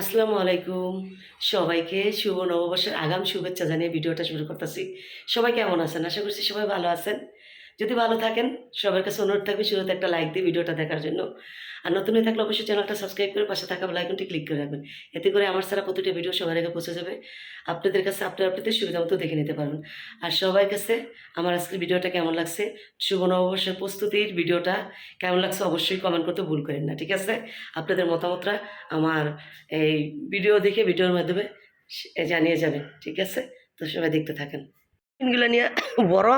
আসসালামু আলাইকুম। সবাইকে শুভ নববর্ষের আগাম শুভেচ্ছা জানিয়ে ভিডিওটা শুরু করতেছি। সবাই কেমন আছেন? আশা করছি সবাই ভালো আছেন। যদি ভালো থাকেন, সবার কাছে অনুরোধ থাকবে শুরুতে একটা লাইক দিয়ে ভিডিওটা দেখার জন্য। আর নতুন হয়ে থাকলে অবশ্যই চ্যানেলটা সাবস্ক্রাইব করে পাশে থাকা বেলাইকনটি ক্লিক করে রাখবেন। এতে করে আমার সারা প্রতিটা ভিডিও সবার আগে পৌঁছে যাবে। আপনাদের কাছে আপনার আপনাদের সুবিধা মতো দেখে নিতে পারবেন। আর সবার কাছে আমার আজকের ভিডিওটা কেমন লাগছে, শুভ নববর্ষের প্রস্তুতির ভিডিওটা কেমন লাগছে অবশ্যই কমেন্ট করতে ভুল করেন না, ঠিক আছে? আপনাদের মতামতটা আমার এই ভিডিও দেখে, ভিডিওর মাধ্যমে জানিয়ে যাবেন, ঠিক আছে? তো সবাই দেখতে থাকেন। নিয়ে বড়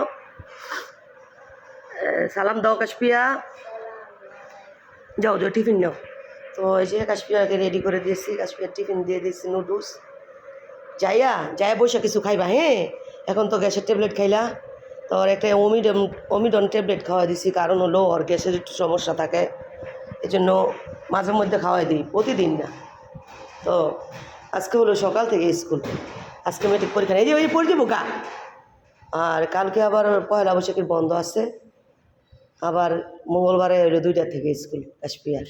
সালাম দাও কাশপিয়া। যাও যাও, টিফিন নাও। তো এই যে কাশপিয়াকে রেডি করে দিয়েছি কাশপিয়ার টিফিন দিয়ে দিয়েছি নুডলস যাইয়া যাইয়া বসে কিছু খাইবা হ্যাঁ? এখন তো গ্যাসের ট্যাবলেট খাইলা। তো একটা ওমিডন ওমিডন ট্যাবলেট খাওয়া দিছি, কারণ হলো ওর গ্যাসের একটু সমস্যা থাকে। এই জন্য মাঝে মধ্যে খাওয়াই দিই, প্রতিদিন না। তো আজকে হলো সকাল থেকে স্কুল। আজকে মেট্রিক পরীক্ষা এই যে ওই পড়ে যাব গা। আর কালকে আবার পয়লা বৈশাখের বন্ধ আছে। আবার মঙ্গলবারে হলো দুইটা থেকে স্কুল, কাশ্মীর।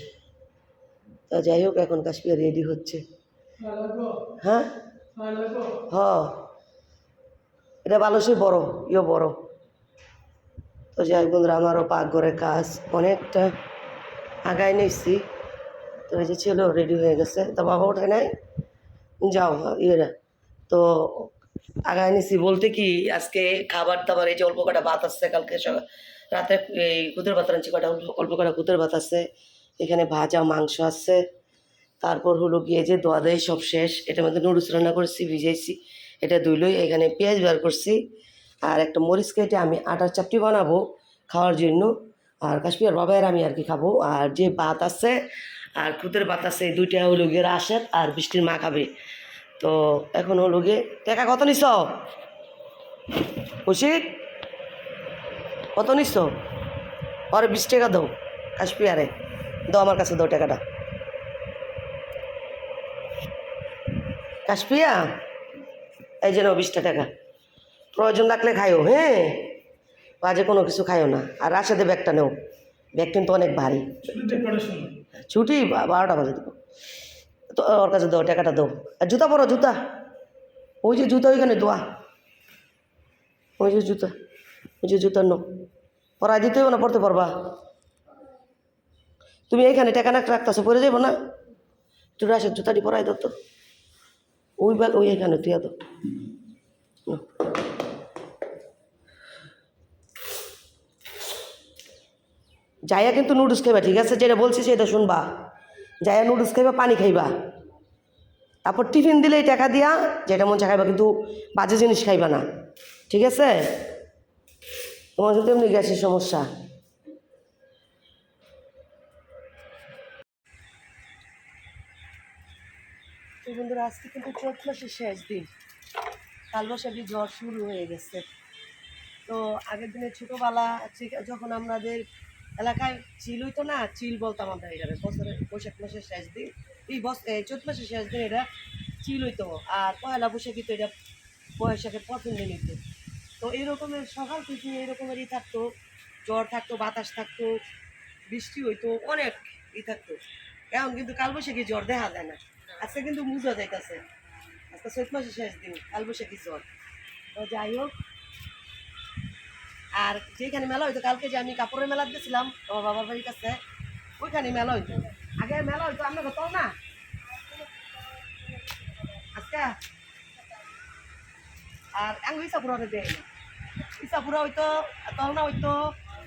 তো যাই হোক, এখন কাশ্মীর রেডি হচ্ছে। হ্যাঁ? হ। এটা বালসই বড় ইয়ে বড়। তো যাই বন্ধুরা, আমারও পাকঘরের কাজ অনেকটা আগায় নিচ্ছি তো এই যে ছিল রেডি হয়ে গেছে। তো বাবা ওঠে নাই? যাও ইয়েরা। তো আগায় নিছি বলতে কি, আজকে খাবার দাবার এই যে অল্প কটা ভাত আসছে কালকে সকাল রাতে এই কুদের ভাত আনছি কটা অল্প- কটা কুদের ভাত আছে। এখানে ভাজা, মাংস আছে। তারপর হলো গিয়ে যে দোয়া দেয়, সব শেষ। এটার মধ্যে নুডলস রান্না করছি, ভিজাইছি। এটা ধুইলই এখানে পেঁয়াজ বার করছি। আর একটা মরিচ কেটে আমি আটার চাপটি বানাবো খাওয়ার জন্য। আর কাশ্মীর বাবাইয়ের আমি আর কি খাব। আর যে ভাত আছে, আর খুদের ভাত আছে, এই দুইটা হলো গিয়ে রাশেদ আর বৃষ্টির মা খাবে। তো এখন হলো গিয়ে, টাকা কত নিছ? কৌশিক কত নিছ? আরে বিশ টাকা দাও কাশ্মীরে। দাও আমার কাছে দাও টাকাটা। কাশপিয়া এই যে নাও বিশটা টাকা। প্রয়োজন রাখলে খাইও হ্যাঁ? বাজে কোনো কিছু খাইও না। আর রাশেদে ব্যাগটা নেও। ব্যাগ কিন্তু অনেক ভারী। ছুটি? বারোটা বাজে দেবো। তো ওর কাছে দাও টাকাটা দাও। আর জুতা পরো জুতা। ওই যে জুতা ওইখানে দোয়া। ওই যে জুতা। ওই যে জুতা নো পরাই দিতে হবে না পড়তে পারবা। তুমি এইখানে টাকা না রাখতেছো পরে যাব না। একটু রাশের জুতাটি পরাই দাও তো। ওই বেল, ওই এখানে তুই তো যাইয়া কিন্তু নুডলস খাইবা, ঠিক আছে? যেটা বলছি সেটা শুনবা। যাইয়া নুডলস খাইবা, পানি খাইবা। তারপর টিফিন দিলে টাকা দিয়া, যেটা মন চা খাইবা, কিন্তু বাজে জিনিস খাইবা না। ঠিক আছে? তোমার কিন্তু এমনি গ্যাসের সমস্যা। তো বন্ধুরা, আজকে কিন্তু চৈত মাসের শেষ দিন। কালবৈশাখী ঝড় শুরু হয়ে গেছে। তো আগের দিনে ছোটোবেলা যখন আমাদের এলাকায় চিলই তো না, চিল বলতাম আমরা এটাকে, বছরের বৈশাখ মাসের শেষ দিন। এই এই চৈত মাসের শেষ দিন এটা চিল হইতো, আর পয়লা বৈশাখী তো এটা বৈশাখের প্রথম দিন হইতো। তো এইরকমের সকাল থেকে এরকমেরই থাকতো, জ্বর থাকতো, বাতাস থাকতো, বৃষ্টি হইতো, অনেক ই থাকতো। এখন কিন্তু কালবৈশাখী জ্বর দেখা যায় না। আজকে কিন্তু বুঝা যাইতেছে। আজকে চৈত মাসের শেষ দিন, কালবৈশাখী জ্বর। তো যাই হোক, আর যেখানে মেলা হইতো, কালকে যে আমি কাপড়ের মেলা দিয়েছিলাম আমার বাবার বাড়ির কাছে, ওইখানে মেলা হইতো। আগে মেলা হইতো, আমরা কত না। আজকে আর আঙ্গ ইসাপুরা দেয় না। ইসাপুরা হইতো, তলনা হইতো,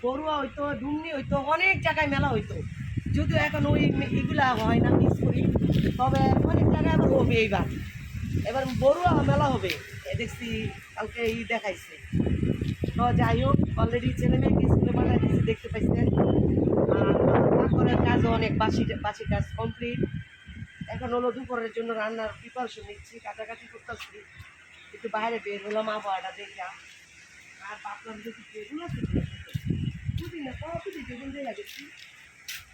বড়ুয়া হইতো, ডুমনি হইতো, অনেক জায়গায় মেলা হইতো। যদিও এখন ওই এগুলা হয় না, মিস করি। তবে অনেক জায়গায় আবার হবে এইবার। এবার বড়ুয়া মেলা হবে, এ দেখছি কালকে ই দেখাইছে। তো যাই হোক অলরেডি ছেলে মেয়েকে স্কুলে পাঠাই দিচ্ছি দেখতে পাইছে আর কাজও অনেক, বাসি বাসি কাজ কমপ্লিট এখন হলো দুপুরের জন্য রান্নার প্রিপারেশন নিচ্ছি, কাটাকাটি করতেছি। একটু বাইরে বের হলাম, আবহাওয়াটা দেখা আর ভাবলাম যে বেগুন আছে না কত বেগুন দিয়ে গেছি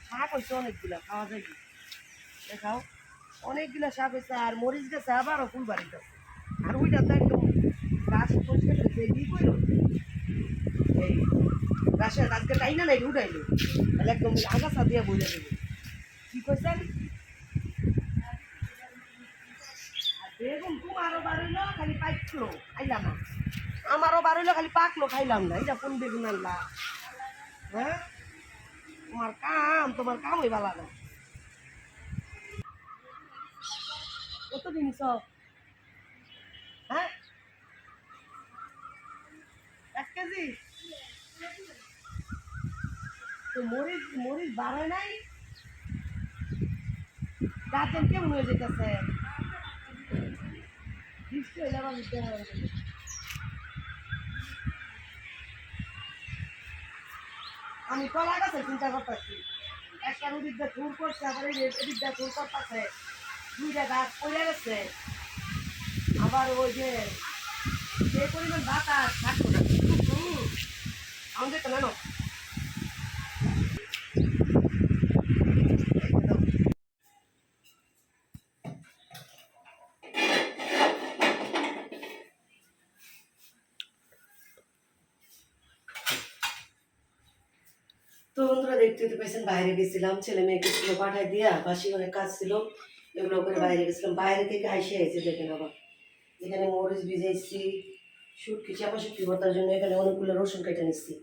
শাক হয়েছে অনেকগুলা, খাওয়া যায় কি? দেখাও। অনেকগুলা শাক হয়েছে আর মরিচ গেছে, আবারও ফুল বাড়ি গেছে আর ওইটা তো একদম গাছ পরিষ্কার করে বেরিয়ে করল এই গাছের আজকে টাই না নাই উঠাইলো তাহলে একদম আগাছা দিয়ে বলে দেবো। কি কইছেন? তোমারও বাড়িলো, খালি পাইছো খাইলাম না। আমারও বাড়িলো খালি পাকলো খাইলাম না। এটা কোন বেগুন আনলা? হ্যাঁ? তোমার কাম তোমার কাম ওই হইবা না। কত জিনিস হ্যাঁ? এক কেজি? তো মরিচ মরিচ বাড়ায় নাই? গাছের কেমন হয়ে যেতেছে? বৃষ্টি হইলে আবার দিতে হবে। আমি কলা গাছে চিন্তা করতেছি একটা নদীর ফুল করছে আবার এই নদীর দিয়ে ফুল করতেছে দুইটা গাছ পড়ে গেছে আবার ওই যে যে পরিমাণ বাতাস থাকতো না আমাদের তো না দেখতে তো পেয়েছেন বাইরে গেছিলাম ছেলে মেয়েকে ছিল পাঠাই দিয়া বাসি অনেক কাজ ছিল এগুলো করে বাইরে গেছিলাম। বাইরে থেকে আইসে আইছে দেখেন আবার এখানে মরিচ ভিজাইছি শুটকি চাপা শুটকি ভর্তার জন্য এখানে অনেকগুলো রসুন কেটে নিচ্ছি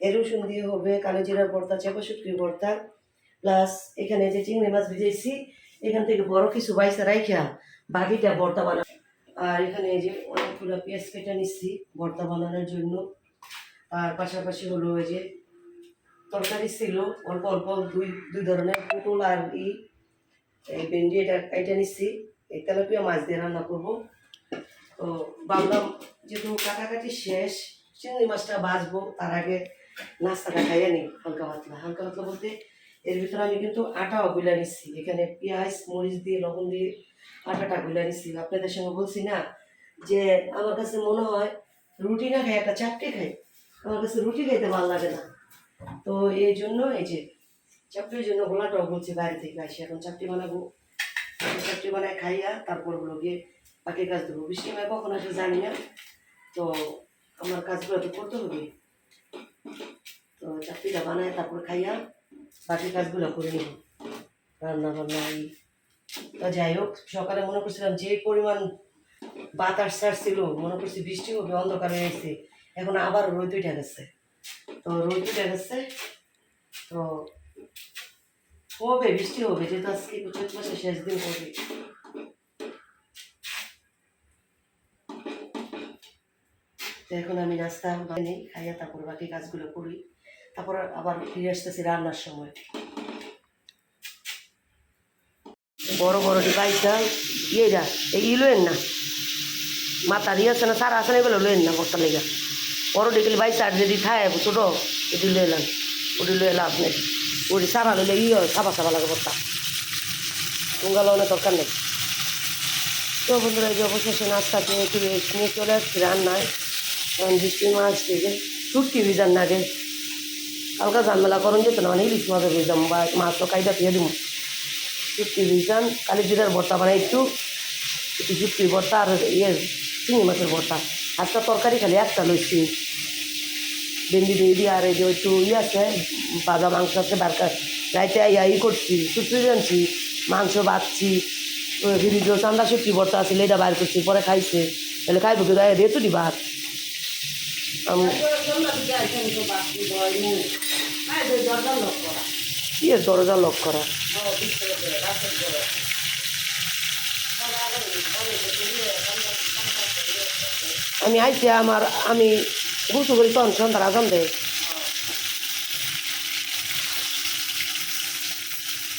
এই রসুন দিয়ে হবে কালো জিরার ভর্তা চাপা শুটকি ভর্তা প্লাস এখানে যে চিংড়ি মাছ ভিজাইছি এখান থেকে বড় কিছু বাইসা রাইখা বাকিটা ভর্তা বানা আর এখানে এই যে অনেকগুলো পেঁয়াজ কেটে নিচ্ছি ভর্তা বানানোর জন্য। আর পাশাপাশি হলো ওই যে তরকারি ছিল, অল্প অল্প দুই দুই ধরনের পটল আর ই, এই ভেন্ডি এটা এটা নিচ্ছি এই তেলাপিয়া মাছ দিয়ে রান্না করব। তো ভাবলাম, যেহেতু কাটাকাটি শেষ, চিংড়ি মাছটা বাঁচবো তার আগে নাস্তাটা খাইয়ে নিই হালকা পাতলা। হালকা পাতলা বলতে এর ভিতরে আমি কিন্তু আটাও গুলা নিচ্ছি এখানে পেঁয়াজ, মরিচ দিয়ে, লবণ দিয়ে আটাটা গুলা নিচ্ছি আপনাদের সঙ্গে বলছি না যে আমার কাছে মনে হয় রুটি না খাই, একটা চারটে খাই। আমার কাছে রুটি খাইতে ভালো লাগে না। তো এই জন্য এই যে চাপটির জন্য গোলাটাও বলছি বাইরে থেকে আসি। এখন চাপটি বানাবো। চাপটি বানায় খাইয়া তারপর হলো গিয়ে বাকি কাজ দেবো বৃষ্টি হয় কখন আসে জানি না। তো আমার কাজগুলো তো করতে হবে। তো চাপটিটা বানায় তারপর খাইয়া বাকি কাজগুলো করে নেব। রান্না বান্না এই তো যাই হোক, সকালে মনে করছিলাম যে পরিমাণ বাতাস ছাড়ছিল, মনে করছি বৃষ্টি হবে, অন্ধকার হয়ে এখন আবার রোদ উঠে গেছে। তো রোদ উঠে গেছে তো হবে বৃষ্টি হবে যেহেতু আজকে চৈত মাসের শেষ দিন হবে এখন আমি নাস্তা বানিয়ে খাইয়া তারপর বাকি কাজগুলো করি তারপর আবার ফিরে আসতেছি রান্নার সময় বড় বড় ডিভাইসটা ইয়েটা এই ই লইন না মাথা ইয়ে আছে না সারা আছে না এগুলো লইন না বর্তা লেগা বড় ডিগিল বাইশ আর যদি খায় ছোট এটি লই এলাম ওটি লই এলাম আপনি ওটি সারা লইলে ইয়ে সাবা সাবা লাগে বর্তা। টুঙ্গা লওয়ানোর দরকার নেই। তো বন্ধুরা, এই যে অবশেষে নাস্তা খেয়ে একটু রেস্ট নিয়ে চলে আসছি রান্নায়। কারণ বৃষ্টি মাছ থেকে শুটকি ভিজান না গে কালকা ঝামেলা করুন, যেত না মানে ইলিশ মাছের ভিজাম, বা মাছ তো কাইটা দিয়ে দিব শুটকি ভিজান, কালি জিরার ভর্তা বানাই একটু। একটু শুটকির ভর্তা আর ইয়ে চিংড়ি মাছের ভর্তা একটা তরকারি খালি একটা লইছি। ভেন্ডি দিয়ে দিয়ে আর এই যে একটু ইয়ে আছে ভাজা মাংস আছে বারকার রাইতে ইয়া ই করছি, সুতরি জানছি মাংস বাঁচছি ফ্রিজও চান্দা শুটকি বর্তা আছে এটা বাইর করছি, পরে খাইছে। তাহলে খাইবো কি রে তো দিবা। আমি কি এর দরজা লক করা? আমি আইছি আমার আমি গুছু করি তখন সন্ধ্যার আজান দেয়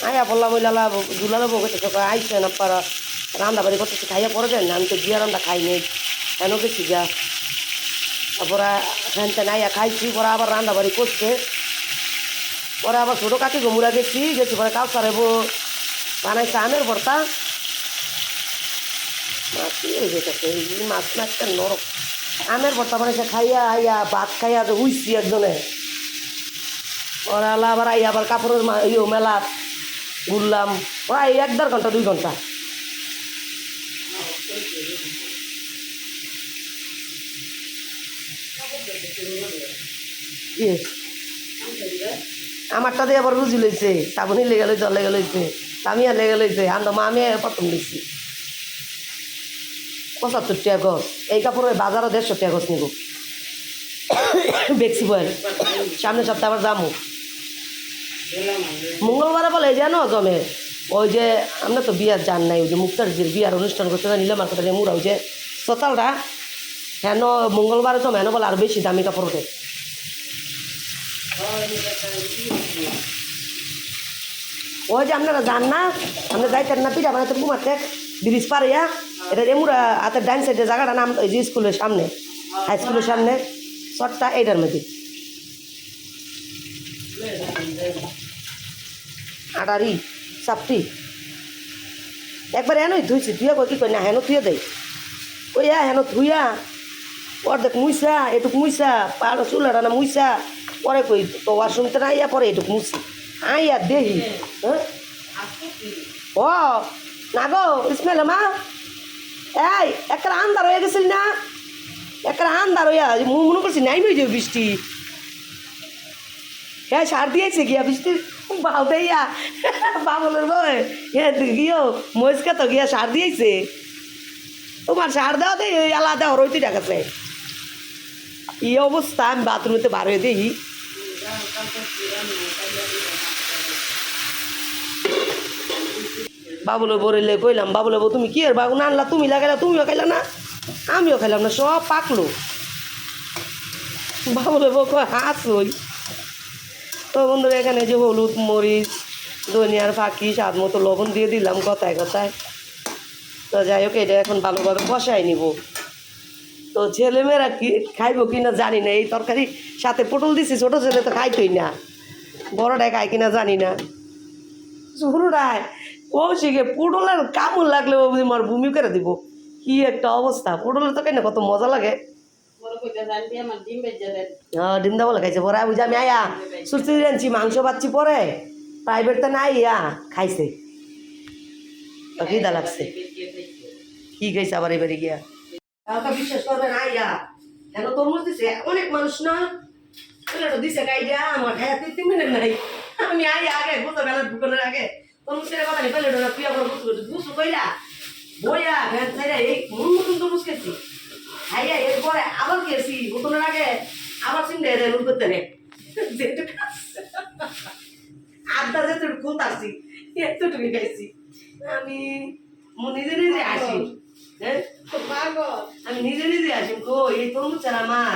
আয়া বললাম ওই লালা দুলালো বউ গেছে আইসে না পারা রান্না বাড়ি করতেছে খাইয়া পরে দেন না আমি তো গিয়া রান্না খাই নেই কেন গেছি যা তারপরে হ্যান তেন আইয়া খাইছি পরে আবার রান্না বাড়ি করছে পরে আবার ছোটো কাকি গমুরা গেছি গেছি পরে কাউ সারে বানাইছে আমের ভর্তা মাছ মাছ না একটা নরক আমের ভর্তা বানাইছে, খাইয়া আইয়া ভাত খাইয়া তো উইছি একজনে। ওরা আবার আইয়া আবার কাপড়ের ইয়ে মেলা ঘুরলাম। প্রায় এক দেড় ঘণ্টা, দুই ঘণ্টা। আমারটা দিয়ে আবার রুজি লইছে সাবনি লেগে লইছে লেগে লইছে আর লেগে লইছে আন্দ মা আমি প্রথম লইছি পঁচাত্তর টাকা গছ এই কাপড় ওই বাজারও দেড়শো টাকা গছ নিব। বেক্সি বয়েল। সামনে সপ্তাহে আবার যাব মঙ্গলবারে বলে জানো জমে, ওই যে আমরা তো বিয়ার যান নাই, ওই যে মুক্তারজির বিয়ার অনুষ্ঠান করতে না নিলাম মার্কেটে মুরা ওই যে সকালটা, হেন মঙ্গলবারে জমে, হেন বলে আর বেশি দামি কাপড় ওঠে। ওই যে আপনারা যান না আপনি যাইতেন না, পিঠা বানাতে কুমারতে ব্রিজ পারে ইয়া এটা এমুরা হাতের ডাইন সাইডে জায়গাটা নাম ওই যে স্কুলের সামনে, হাই স্কুলের সামনে শর্টটা এইটার মধ্যে। আটারি চাপটি একবার হেনই ধুইছি ধুয়ে কই কি কই না, হেন ধুয়ে দেয় ওই হেন ধুইয়া, অর্ধেক মুইসা এটুক মুইসা পাড়ো চুলাটা না মুইসা পরে কই, তো ওয়াশরুমতে না আইয়া পরে এটুক মুছি আইয়া দেহি হ্যাঁ? ও, না গো ইসমাইল মা। এই একটা আন্দার হয়ে গেছিল না? একটা আন্দার হইয়া মনে করছি নাই নই যে বৃষ্টি। হ্যাঁ সার দিয়েছে গিয়া বৃষ্টির বাউ দেইয়া বাবলের বই হ্যাঁ গিয়েও মহিষকে তো গিয়া সার দিয়েছে। তোমার সার দেওয়া দেই ওই আলাদা হরইতে ডাকাছে। এই অবস্থা আমি বাথরুমেতে বার হয়ে দিই। বাবুলে বরিলে কইলাম বাবুলে বউ, তুমি কি আর বাবু? না আনলা তুমি লাগাইলা তুমিও খাইলা না? আমিও খাইলাম না, সব পাকলো। বাবুলে বউ হাসই তো বন্ধুরা, এখানে যে হলুদ মরিচ, ধনিয়ার ফাঁকি, স্বাদ মতো লবণ দিয়ে দিলাম কথায় কথায়। তো যাই হোক, এটা এখন ভালোভাবে কষাই নিব। তো ছেলেমেয়েরা কি খাইবো কি না জানি না, এই তরকারি সাথে পটল দিছি, ছোটো ছেলে তো খাইতই না। বড়টায় খায় কিনা জানি না। শুরুটায় কৌশিকে পটলের কামড় লাগলে ও আমার ভূমি করে দিব। কি একটা অবস্থা পটলের তো কেন কত মজা লাগে? হ্যাঁ ডিম দাবো লাগাইছে পরে বুঝি আমি আয়া সুস্থ আনছি মাংস পাচ্ছি পরে। প্রাইভেট তো নাই ইয়া খাইছে। খিদা লাগছে। কি খাইছে আবার এবারে গিয়া? কাউকে বিশ্বাস করবে না ইয়া কেন তরমুজ দিছে অনেক মানুষ না? দিছে কাইডা আমার খাইয়া তিন মিনিট নাই। আমি আই আগে বুঝতে বেলা দোকানের আগে। ছেলে কথা নেই পেলে বুঝতে পারছিস বুঝতে কইলা বইয়া ভ্যান ছেড়ে এই মন মতন তরমুজ খেয়েছি। খাইয়া এরপরে আবার খেয়েছি বোতলের আগে আবার চিন্তা এদের রুল করতে নেই আড্ডা যেটুকু খুলতাছি এতটুকু খাইছি। আমি নিজে নিজে আসি। হ্যাঁ? আমি নিজে নিজে আসি। তো এই তরমুজ ছাড়া আমার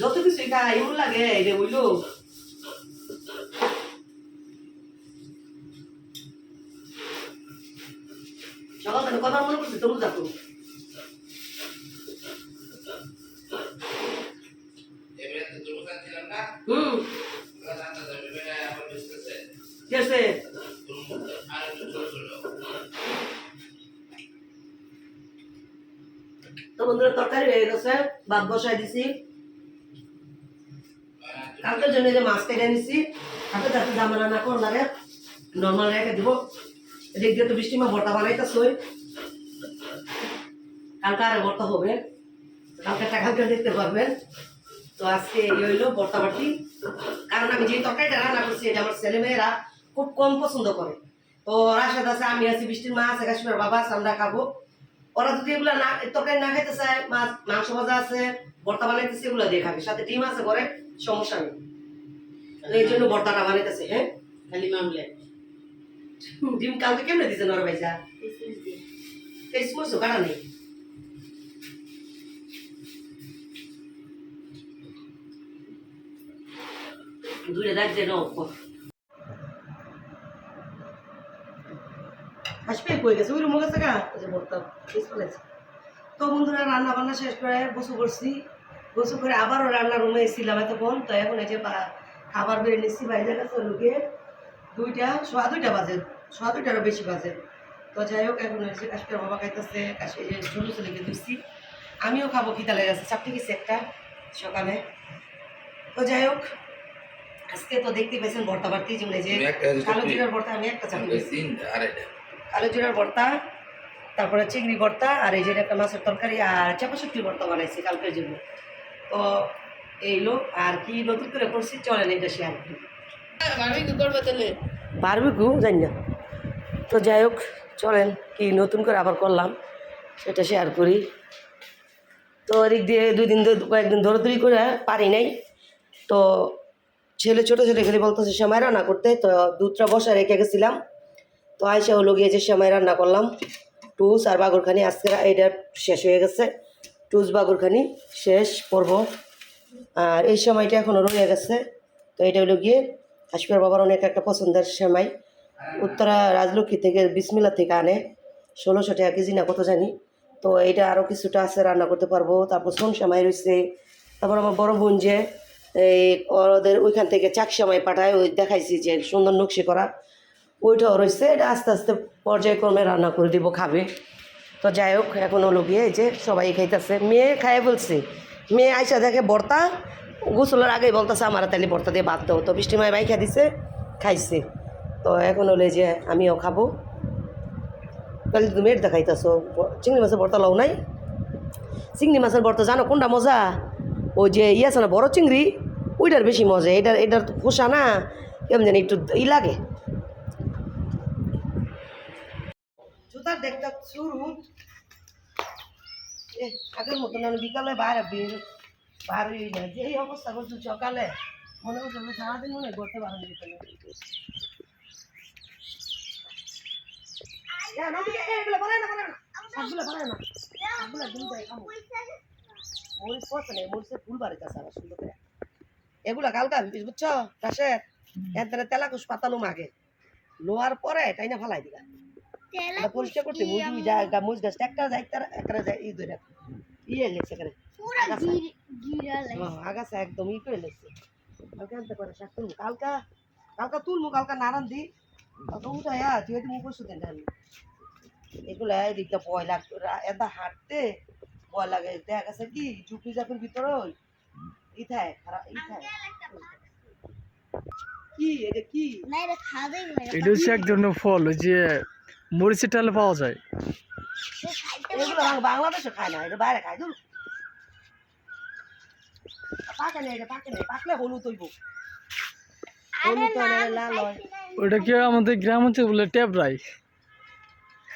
যত কিছু খাই এমন লাগে এটা বুঝলো তরমুজ দেখো। হুম। আছে তো বন্ধুরা, তরকারি হয়ে দিছি। কালকের জন্য যে মাছ কেটে নিছি হাতে যাতে জামা রান্না করলারে নর্মাল রেখে দিব। এদিক কালকে আরে ভর্তা হবে। কালকে কালকে দেখতে পারবেন। তো আজকে এই হইল ভর্তা বাটি। কারণ আমি যে তরকারিটা রান্না করছি এটা আমার ছেলেমেয়েরা খুব কম পছন্দ করে। তো রাশেদ আছে আমি আছি বৃষ্টির মা আছে কাশ্মীর বাবা আছে আমরা খাব। ওরা যদি এগুলো না তরকারি না খাইতে চায় মাছ মাংস ভাজা আছে ভর্তা বানাইতেছে এগুলো দিয়ে খাবে। সাথে ডিম আছে ঘরে সমস্যা নেই। এই জন্য ভর্তাটা বানাইতেছে হ্যাঁ? খালি মামলে। ডিম কালকে কেমনে দিছে নর ভাইজা? সমস্ত কাটা নেই। দূরে রাখছে ন আসবে কই গেছে ওই রুমে গেছে যে ভর্তা শেষ ফেলেছে তো বন্ধুরা রান্না বান্না শেষ করে গোসু করছি গোসু করে আবারও রান্নার রুমে এসেছিলাম এতক্ষণ তো এখন এই যে খাবার বেড়ে নিচ্ছি বাইরে কাছে লুকিয়ে দুইটা সোয়া দুইটা বাজে সোয়া দুইটারও বেশি বাজে তো যাই হোক এখন হয়েছে কাশ্মীর বাবা খাইতেছে কাশ্মীর ছোটো ছেলেকে দিচ্ছি আমিও খাব খিদা লেগে গেছে চাপটি গেছে একটা সকালে তো যাই হোক আজকে তো দেখতে পেয়েছেন ভর্তা বাড়তি যেমন যে কালো জিরার ভর্তা আমি একটা আড়াইটা কালো জিরার ভর্তা তারপরে চিংড়ি ভর্তা আর এই যে একটা মাছের তরকারি আর চাপা শুটকির ভর্তা বানাইছি কালকের জন্য। তো এইলো আর কি নতুন করে করছি চলেন এটা শেয়ার করি। বারবিকু জানি না। তো যাই হোক চলেন কি নতুন করে আবার করলাম সেটা শেয়ার করি। তো এদিক দিয়ে দুই দিন ধরে কয়েকদিন ধরে করে পারি নাই। তো ছেলে ছোটো ছেলে খেলে বলতেছে সেমাই রান্না করতে? তো দুধটা বসা রেখে গেছিলাম। তো আইসা হলো গিয়ে যে সেমাই রান্না করলাম। টুস আর বাগরখানি আজকে এটা শেষ হয়ে গেছে। টুস, বাগরখানি শেষ করব। আর এই সময়টা এখনও রয়ে গেছে। তো এটা হলো গিয়ে হাসপার বাবার অনেক একটা পছন্দের সেমাই। উত্তরা রাজলক্ষ্মী থেকে বিসমিলা থেকে আনে। ষোলোশো টাকা কেজি না, কত জানি। তো এটা আরও কিছুটা আছে, রান্না করতে পারব। তারপর সোন সেমাই রয়েছে। তারপর আমার বড় বোন যে এই ওদের ওইখান থেকে চাক সেমাই পাঠায়, ওই দেখাইছি যে সুন্দর নকশি করা। ওইটাও রয়েছে, এটা আস্তে আস্তে পর্যায়ক্রমে রান্না করে দিব, খাবে। তো যাই হোক, এখন হলো গিয়ে যে সবাই খাইতেছে। মেয়ে খায় বলছে মেয়ে আইসা দেখে বর্তা গোসলের আগেই বলতেছে, আমার তাহলে বর্তা দিয়ে বাদ দাও। তো বৃষ্টি মায় বাইখা দিছে, খাইছে। তো এখন হলো যে আমিও খাব। তাহলে তুমি এটা দেখাইতেছো, চিংড়ি মাছের বর্তা লও নাই? চিংড়ি মাছের বর্তা জানো কোনটা মজা? ওই যে ইয়ে আছে না, বড় চিংড়ি, ওইটার বেশি মজা, এটার এটার পোষা না, কেমন জানি একটু ই লাগে। জুতার শুরু মতন বিকালে বের হই অবস্থা সকালে সারাদিন মনে করতে পারো না। মরিচ পড়ছে না, মরিচের ফুল বাড়িতে আছে আবার সুন্দর করে। এগুলা কালকা বুঝছ? চাষের এর দ্বারা তেলাকুশ পাতালুম আগে লোয়ার পরে তাই না ফালাই পরিষ্কার করতে যায় মুজ গাছ একটা যায় একটা একটা যায় ই ধরে ইয়ে লেগছে এখানে। আগাছা। একদম ই করে লেগছে। কালকে আনতে পারে শাক তুলবো। কালকা কালকা তুলবো কালকা নারান দি হ্যাঁ তুই হয়তো মুখ করছ দেন এগুলো এদিকটা লাগতো এটা হাঁটতে ভয় লাগে। দেখা গেছে কি ঝুঁকি জাপুর ভিতরে ইথায় খারাপ ইথায়। কি এটা কি? এটা হচ্ছে এক ধরনের ফল ওই যে মরিচের ডালে পাওয়া যায়। এগুলো বাংলাদেশে খায় না এটা বাইরে খায় দূর পাকে না এটা পাকে না পাকলে হলুদ হইব। হলুদ লাল হয়। ওটা কি আমাদের গ্রাম অঞ্চল বলে ট্যাবরাই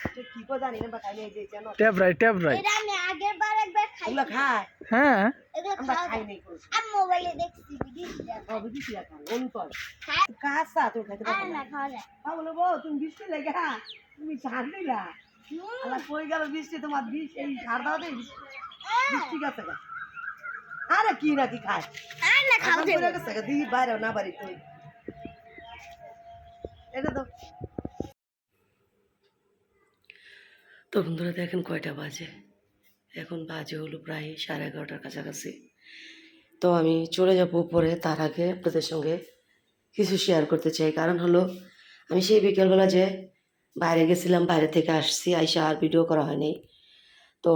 এটা কি করে জানি না বা খাই না এই যে জানো ট্যাবরাই ট্যাবরাই এগুলো খায়? হ্যাঁ। আমরা খাই নাই কোনো মোবাইলে দেখছি ও হয় কাঁচা তুমি খাইতে পারো না খাওয়া যায়। হ্যাঁ বলো বউ তুমি বৃষ্টি লেগে তুমি সার দিলা? আল্লাহ কই গেল বৃষ্টি? তোমার বিষ এই সার দাও দে বৃষ্টি। গেছে গা। আরে কি না কি খায়? আর না খাওয়া এখন গেছে গা, দিই বাইরে না বাড়ি তুই এটা তো তো বন্ধুরা দেখেন কয়টা বাজে। এখন বাজে হলো প্রায় সাড়ে এগারোটার কাছাকাছি। তো আমি চলে যাব উপরে, তার আগে আপনাদের সঙ্গে কিছু শেয়ার করতে চাই। কারণ হলো, আমি সেই বিকেলবেলা যে বাইরে গেছিলাম, বাইরে থেকে আসছি, আইসা আর ভিডিও করা হয়নি। তো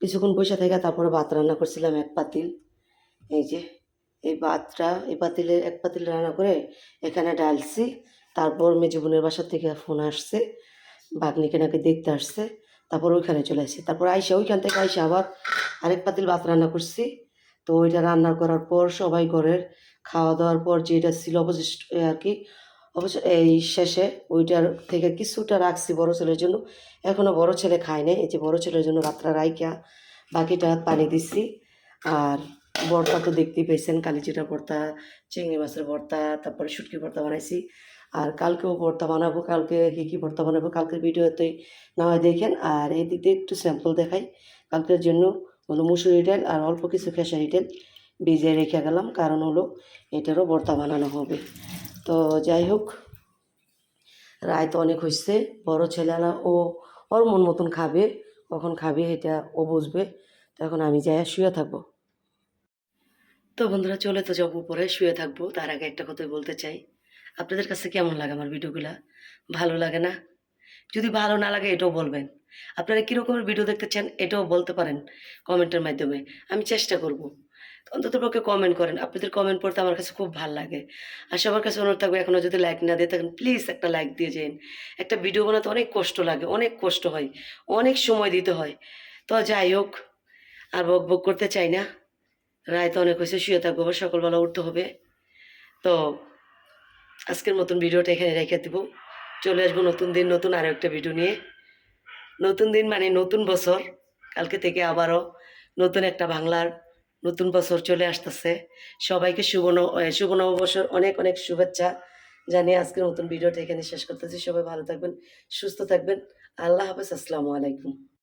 কিছুক্ষণ বসে থেকে তারপরে ভাত রান্না করছিলাম এক পাতিল। এই যে, এই ভাতটা, এই পাতিলে এক পাতিল রান্না করে এখানে ডালছি তারপর মেজো বোনের বাসার থেকে ফোন আসছে। বাগনিকে নাকি দেখতে আসছে। তারপর ওইখানে চলে আসি। তারপর আইসা ওইখান থেকে আইসা আবার আরেক পাতিল ভাত রান্না করছি। তো ওইটা রান্না করার পর সবাই ঘরের খাওয়া দাওয়ার পর যেটা ছিল অবশিষ্ট আর কি অবশ্য এই শেষে ওইটার থেকে কিছুটা রাখছি বড় ছেলের জন্য। এখনও বড় ছেলে খায় নাই, এই যে বড় ছেলের জন্য রাত্রা রাইকা বাকিটা পানি দিচ্ছি আর ভর্তা তো দেখতেই পেয়েছেন কালিজিরা ভর্তা, চিংড়ি মাছের ভর্তা, তারপরে শুটকি ভর্তা বানাইছি। আর কালকেও ভর্তা বানাবো, কালকে কী কী ভর্তা বানাবো, কালকের ভিডিওতেই না হয় দেখেন। আর এই দিক একটু স্যাম্পল দেখাই। কালকের জন্য হলো মুসুরি ডাল আর অল্প কিছু খেসারি ডাল ভিজিয়ে রেখে গেলাম। কারণ হলো এটারও ভর্তা বানানো হবে। তো যাই হোক, রায় তো অনেক হয়েছে বড় ছেলেরা ও ওর মন মতন খাবে, কখন খাবে এটা ও বুঝবে। তো এখন আমি যাই শুয়ে থাকব। তো বন্ধুরা, চলে তো যাব উপরে, শুয়ে থাকব। তার আগে একটা কথাই বলতে চাই। আপনাদের কাছে কেমন লাগে আমার ভিডিওগুলা? ভালো লাগে না? যদি ভালো না লাগে, এটাও বলবেন। আপনারা কীরকমের ভিডিও দেখতে চান, এটাও বলতে পারেন কমেন্টের মাধ্যমে। আমি চেষ্টা করব। অন্তত পক্ষে কমেন্ট করেন। আপনাদের কমেন্ট পড়তে আমার কাছে খুব ভালো লাগে। আর সবার কাছে অনুরোধ থাকবে এখনও যদি লাইক না দিয়ে থাকেন প্লিজ একটা লাইক দিয়ে যেন। একটা ভিডিও বানাতে অনেক কষ্ট লাগে, অনেক কষ্ট হয়, অনেক সময় দিতে হয়। তো যাই হোক, আর বক বক করতে চাই না। রায় তো অনেক হয়েছে, শুয়ে থাকব, আবার সকালবেলা উঠতে হবে। তো আজকের মতন ভিডিওটা এখানে রেখে দেবো। চলে আসব নতুন দিন, নতুন আরও একটা ভিডিও নিয়ে। নতুন দিন মানে নতুন বছর। কালকে থেকে আবারও নতুন একটা বাংলার নতুন বছর চলে আসতেছে। সবাইকে শুভ শুভ নববর্ষর অনেক অনেক শুভেচ্ছা জানিয়ে আজকের নতুন ভিডিওটা এখানে শেষ করতেছি। সবাই ভালো থাকবেন, সুস্থ থাকবেন। আল্লাহ হাফেজ, আসসালামু আলাইকুম।